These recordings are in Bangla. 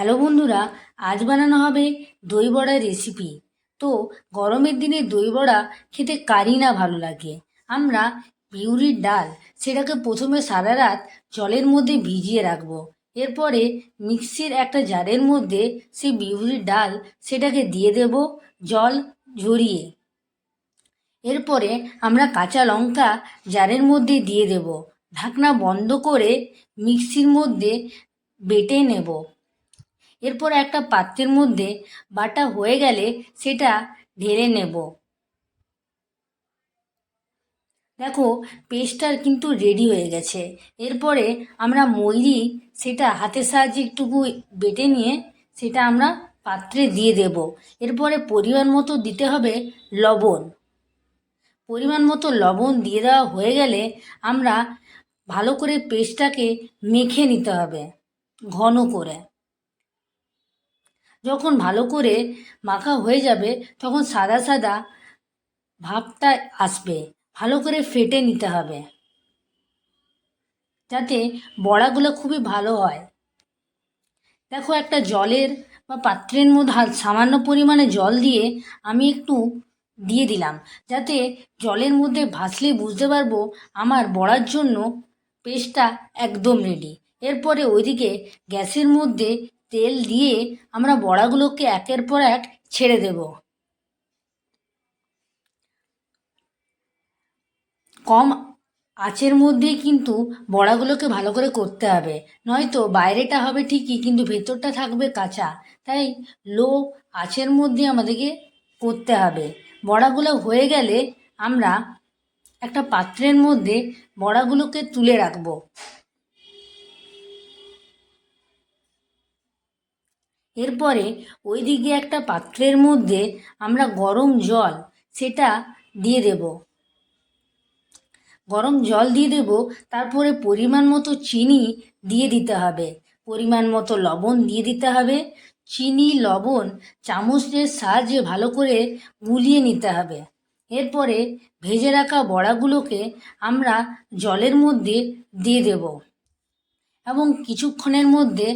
হ্যালো বন্ধুরা, আজ বানানো হবে দই বড়ার রেসিপি তো গরমের দিনে দই বড়া খেতে কারই না ভালো লাগে। আমরা বিউরির ডাল সেটাকে প্রথমে সারা রাত জলের মধ্যে ভিজিয়ে রাখব। এরপরে মিক্সির একটা জারের মধ্যে সেই বিউরির ডাল সেটাকে দিয়ে দেব জল ঝরিয়ে। এরপরে আমরা কাঁচা লঙ্কা জারের মধ্যে দিয়ে দেব। ঢাকনা বন্ধ করে মিক্সির মধ্যে বেটে নেব। এরপর একটা পাত্রের মধ্যে বাটা হয়ে গেলে সেটা ঢেলে নেব। দেখো পেস্টটা কিন্তু রেডি হয়ে গেছে। এরপরে আমরা ময়রি সেটা হাতের সাহায্যে একটুকু বেটে নিয়ে সেটা আমরা পাত্রে দিয়ে দেব। এরপরে পরিমাণ মতো দিতে হবে লবণ। পরিমাণ মতো লবণ দিয়ে দেওয়া হয়ে গেলে আমরা ভালো করে পেস্টটাকে মেখে নিতে হবে, ঘন করে। যখন ভালো করে মাখা হয়ে যাবে, তখন সাদা সাদা ভাবটা আসবে। ভালো করে ফেটে নিতে হবে। যাতে বড়াগুলো খুবই ভালো হয়। দেখো একটা জলের বা পাত্রের মধ্যে সামান্য পরিমাণে জল দিয়ে আমি একটু দিয়ে দিলাম। যাতে জলের মধ্যে ভাসলে বুঝতে পারব আমার বড়ার জন্য পেস্টটা একদম রেডি এরপরে ওইদিকে গ্যাসের মধ্যে তেল দিয়ে আমরা বড়াগুলোকে একের পর এক ছেড়ে দেব। কম আঁচের মধ্যেই কিন্তু বড়াগুলোকে ভালো করে করতে হবে, নয়তো বাইরেটা হবে ঠিকই, কিন্তু ভেতরটা থাকবে কাঁচা। তাই লো আঁচের মধ্যে আমাদেরকে করতে হবে। বড়াগুলো হয়ে গেলে আমরা একটা পাত্রের মধ্যে বড়াগুলোকে তুলে রাখব। এরপরে ওই দিকে একটা পাত্রের মধ্যে আমরা গরম জল, সেটা দিয়ে দেব। গরম জল দিয়ে দেব, তারপরে পরিমাণ মতো চিনি দিয়ে দিতে হবে। পরিমাণ মতো লবণ দিয়ে দিতে হবে। চিনি, লবণ, চামচের সাহায্যে ভালো করে গুলিয়ে নিতে হবে। এরপরে ভেজে রাখা বড়াগুলোকে আমরা জলের মধ্যে দিয়ে দেব। এবং কিছুক্ষণের মধ্যে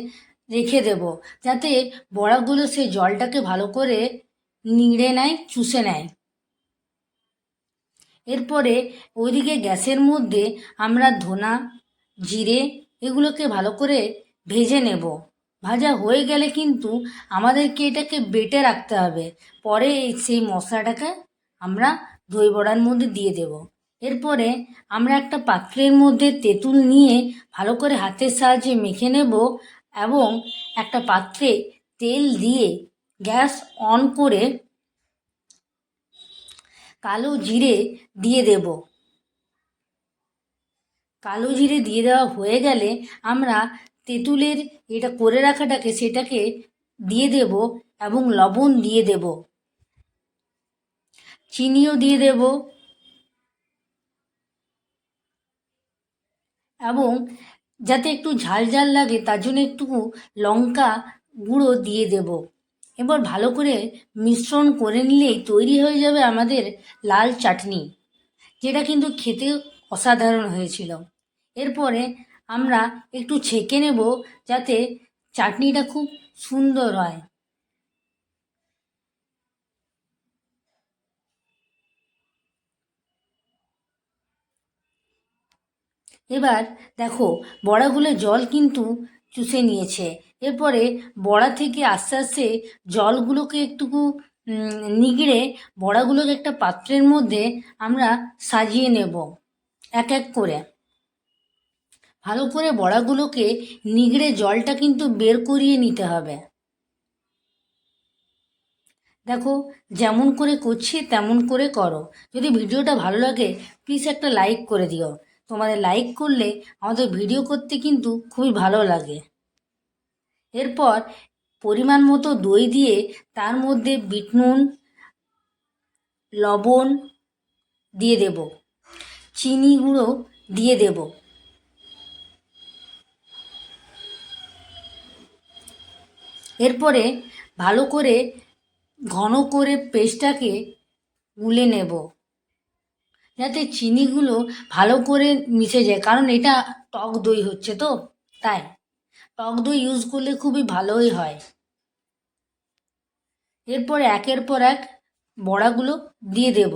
রেখে দেব, যাতে বড়াগুলো সেই জলটাকে ভালো করে নিংড়ে নেয়, চুষে নেয়। এরপরে ওইদিকে গ্যাসের মধ্যে আমরা ধনা, জিরে এগুলোকে ভালো করে ভেজে নেব। ভাজা হয়ে গেলে কিন্তু আমাদেরকে এটাকে বেটে রাখতে হবে। পরে সেই মশলাটাকে আমরা দই বড়ার মধ্যে দিয়ে দেব। এরপরে আমরা একটা পাত্রের মধ্যে তেঁতুল নিয়ে ভালো করে হাতের সাহায্যে মেখে নেব। এবং একটা পাত্রে তেল দিয়ে গ্যাস অন করে কালো জিরে দিয়ে দেব। কালো জিরে দিয়ে দেওয়া হয়ে গেলে আমরা তেঁতুলের এটা করে রাখাটাকে সেটাকে দিয়ে দেব এবং লবণ দিয়ে দেব। চিনিও দিয়ে দেব এবং যাতে একটু ঝাল ঝাল লাগে, তার জন্য একটু লঙ্কা গুঁড়ো দিয়ে দেব। এবার ভালো করে মিশ্রণ করে নিলেই তৈরি হয়ে যাবে আমাদের লাল চাটনি, যেটা কিন্তু খেতে অসাধারণ হয়েছিল। এরপরে আমরা একটু ছেঁকে নেব যাতে চাটনিটা খুব সুন্দর হয়। এবার দেখো, বড়াগুলো জল কিন্তু চুষে নিয়েছে। এরপরে বড়া থেকে আস্তে আস্তে জলগুলোকে একটুকু নিগড়ে বড়াগুলোকে একটা পাত্রের মধ্যে আমরা সাজিয়ে নেব, এক এক করে। ভালো করে বড়াগুলোকে নিগড়ে জলটা কিন্তু বের করিয়ে নিতে হবে। দেখো, যেমন করে করছি তেমন করে করো। যদি ভিডিওটা ভালো লাগে প্লিজ একটা লাইক করে দিও। তোমাদের লাইক করলে আমাদের ভিডিও করতে কিন্তু খুবই ভালো লাগে। এরপর পরিমাণ মতো দই দিয়ে তার মধ্যে বিট নুন, লবণ দিয়ে দেব। চিনি গুঁড়ো দিয়ে দেব। এরপরে ভালো করে ঘন করে পেস্টটাকে গুলে নেব। যাতে চিনিগুলো ভালো করে মিশে যায়। কারণ এটা টক দই হচ্ছে তো, তাই। টক দই ইউজ করলে খুবই ভালোই হয়। এরপর একের পর এক বড়াগুলো দিয়ে দেব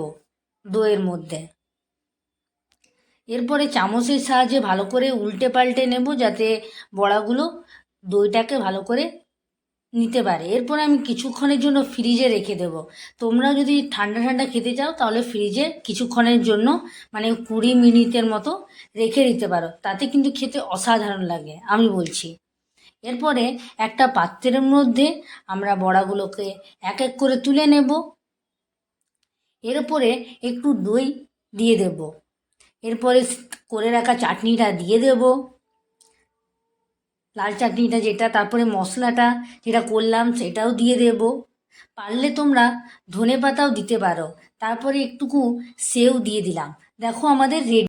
দইয়ের মধ্যে। এরপরে চামচের সাহায্যে ভালো করে উল্টে পাল্টে নেব যাতে বড়াগুলো দইটাকে ভালো করে নিতে পারে। এরপর আমি কিছুক্ষণের জন্য ফ্রিজে রেখে দেব। তোমরা যদি ঠান্ডা ঠান্ডা খেতে চাও, তাহলে ফ্রিজে কিছুক্ষণের জন্য মানে কুড়ি মিনিটের মতো রেখে দিতে পারো। তাতে কিন্তু খেতে অসাধারণ লাগে, আমি বলছি। এরপরে একটা পাত্রের মধ্যে আমরা বড়াগুলোকে এক এক করে তুলে নেব। এর উপরে একটু দই দিয়ে দেব। এরপরে করে রাখা চাটনিটা দিয়ে দেব। লাল চাটনিটা যেটা, তারপরে মশলাটা যেটা করলাম সেটাও দিয়ে দেব। পারলে তোমরা ধনে পাতাও দিতে পারো। তারপরে একটুকু সেও দিয়ে দিলাম। দেখো আমাদের রেডি।